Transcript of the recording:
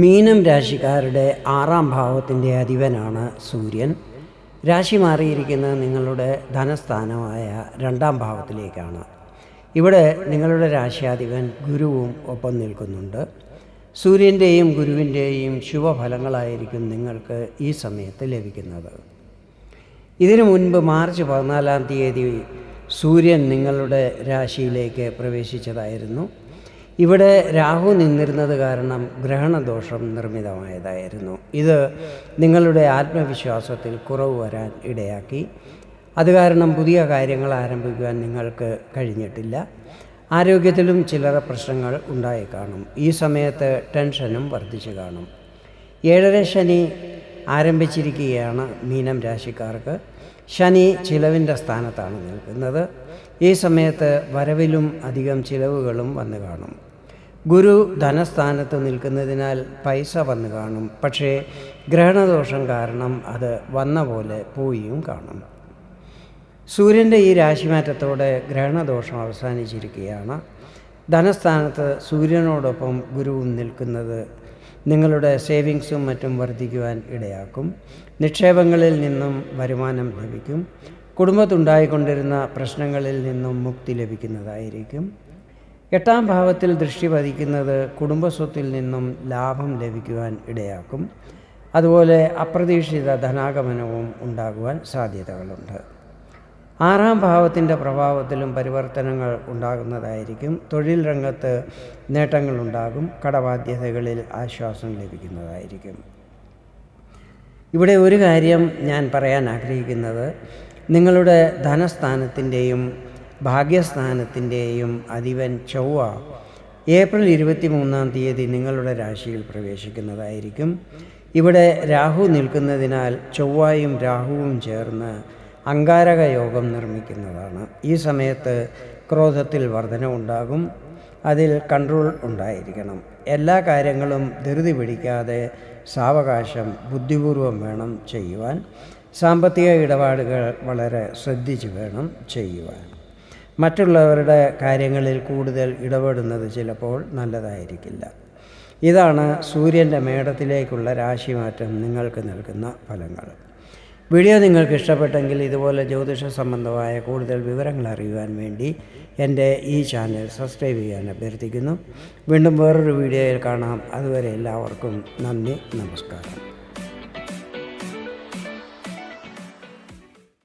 മീനം രാശിക്കാരുടെ ആറാം ഭാവത്തിന്റെ അധിപനാണ് സൂര്യൻ. രാശി മാറിയിരിക്കുന്നത് നിങ്ങളുടെ ധനസ്ഥാനമായ രണ്ടാം ഭാവത്തിലേക്കാണ്. ഇവിടെ നിങ്ങളുടെ രാശിയാധിപൻ ഗുരുവും ഒപ്പം നിൽക്കുന്നുണ്ട്. സൂര്യന്റെയും ഗുരുവിന്റെയും ശുഭഫലങ്ങളായിരിക്കും നിങ്ങൾക്ക് ഈ സമയത്ത് ലഭിക്കുന്നത്. ഇതിനു മുൻപ് മാർച്ച് പതിനാലാം തീയതി സൂര്യൻ നിങ്ങളുടെ രാശിയിലേക്ക് പ്രവേശിച്ചതായിരുന്നു. ഇവിടെ രാഹു നിന്നിരുന്നത് കാരണം ഗ്രഹണദോഷം നിർമ്മിതമായതായിരുന്നു. ഇത് നിങ്ങളുടെ ആത്മവിശ്വാസത്തിൽ കുറവ് വരാൻ ഇടയാക്കി. അത് കാരണം പുതിയ കാര്യങ്ങൾ ആരംഭിക്കുവാൻ നിങ്ങൾക്ക് കഴിഞ്ഞിട്ടില്ല. ആരോഗ്യത്തിലും ചിലര പ്രശ്നങ്ങൾ ഉണ്ടായി കാണും. ഈ സമയത്ത് ടെൻഷനും വർദ്ധിച്ചു കാണും. ഏഴര ശനി ആരംഭിച്ചിരിക്കുകയാണ് മീനം രാശിക്കാർക്ക്. ശനി ചിലവിന്റെ സ്ഥാനത്താണ് നിൽക്കുന്നത്. ഈ സമയത്ത് വരവിലും അധികം ചിലവുകളും വന്നു കാണും. ഗുരു ധനസ്ഥാനത്ത് നിൽക്കുന്നതിനാൽ പൈസ വന്നു കാണും. പക്ഷേ ഗ്രഹണദോഷം കാരണം അത് വന്ന പോലെ പോയിയും കാണും. സൂര്യന്റെ ഈ രാശിമാറ്റത്തോടെ ഗ്രഹണദോഷം അവസാനിച്ചിരിക്കുകയാണ്. ധനസ്ഥാനത്ത് സൂര്യനോടൊപ്പം ഗുരുവും നിൽക്കുന്നത് നിങ്ങളുടെ സേവിങ്സും മറ്റും വർദ്ധിക്കുവാൻ ഇടയാക്കും. നിക്ഷേപങ്ങളിൽ നിന്നും വരുമാനം ലഭിക്കും. കുടുംബത്തുണ്ടായിക്കൊണ്ടിരുന്ന പ്രശ്നങ്ങളിൽ നിന്നും മുക്തി ലഭിക്കുന്നതായിരിക്കും. എട്ടാം ഭാവത്തിൽ ദൃഷ്ടി പതിക്കുന്നത് കുടുംബസ്വത്തിൽ നിന്നും ലാഭം ലഭിക്കുവാൻ ഇടയാക്കും. അതുപോലെ അപ്രതീക്ഷിത ധനാഗമനവും ഉണ്ടാകുവാൻ സാധ്യതകളുണ്ട്. ആറാം ഭാവത്തിന്റെ പ്രഭാവത്തിലും പരിവർത്തനങ്ങൾ ഉണ്ടാകുന്നതായിരിക്കും. തൊഴിൽ രംഗത്ത് നേട്ടങ്ങളുണ്ടാകും കടബാധ്യതകളിൽ ആശ്വാസം ലഭിക്കുന്നതായിരിക്കും. ഇവിടെ ഒരു കാര്യം ഞാൻ പറയാൻ ആഗ്രഹിക്കുന്നത്. നിങ്ങളുടെ ധനസ്ഥാനത്തിന്റെയും ഭാഗ്യസ്ഥാനത്തിന്റെയും അധിപൻ ചൊവ്വ ഏപ്രിൽ ഇരുപത്തി മൂന്നാം തീയതി നിങ്ങളുടെ രാശിയിൽ പ്രവേശിക്കുന്നതായിരിക്കും. ഇവിടെ രാഹു നിൽക്കുന്നതിനാൽ ചൊവ്വായും രാഹുവും ചേർന്ന് അങ്കാരക യോഗം നിർമ്മിക്കുന്നതാണ്. ഈ സമയത്ത് ക്രോധത്തിൽ വർധന ഉണ്ടാകും. അതിൽ കൺട്രോൾ ഉണ്ടായിരിക്കണം. എല്ലാ കാര്യങ്ങളും ധൃതി പിടിക്കാതെ സാവകാശം ബുദ്ധിപൂർവം വേണം ചെയ്യുവാൻ. സാമ്പത്തിക ഇടപാടുകൾ വളരെ ശ്രദ്ധിച്ച് വേണം ചെയ്യുവാൻ. മറ്റുള്ളവരുടെ കാര്യങ്ങളിൽ കൂടുതൽ ഇടപെടുന്നത് ചിലപ്പോൾ നല്ലതായിരിക്കില്ല. ഇതാണ് സൂര്യന്റെ മേടത്തിലേക്കുള്ള രാശിമാറ്റം നിങ്ങൾക്ക് നൽകുന്ന ഫലങ്ങൾ. വീഡിയോ നിങ്ങൾക്ക് ഇഷ്ടപ്പെട്ടെങ്കിൽ ഇതുപോലെ ജ്യോതിഷ സംബന്ധമായ കൂടുതൽ വിവരങ്ങൾ അറിയുവാൻ വേണ്ടി എന്റെ ഈ ചാനൽ സബ്സ്ക്രൈബ് ചെയ്യാൻ അഭ്യർത്ഥിക്കുന്നു. വീണ്ടും വേറൊരു വീഡിയോയിൽ കാണാം. അതുവരെ എല്ലാവർക്കും നന്ദി നമസ്കാരം.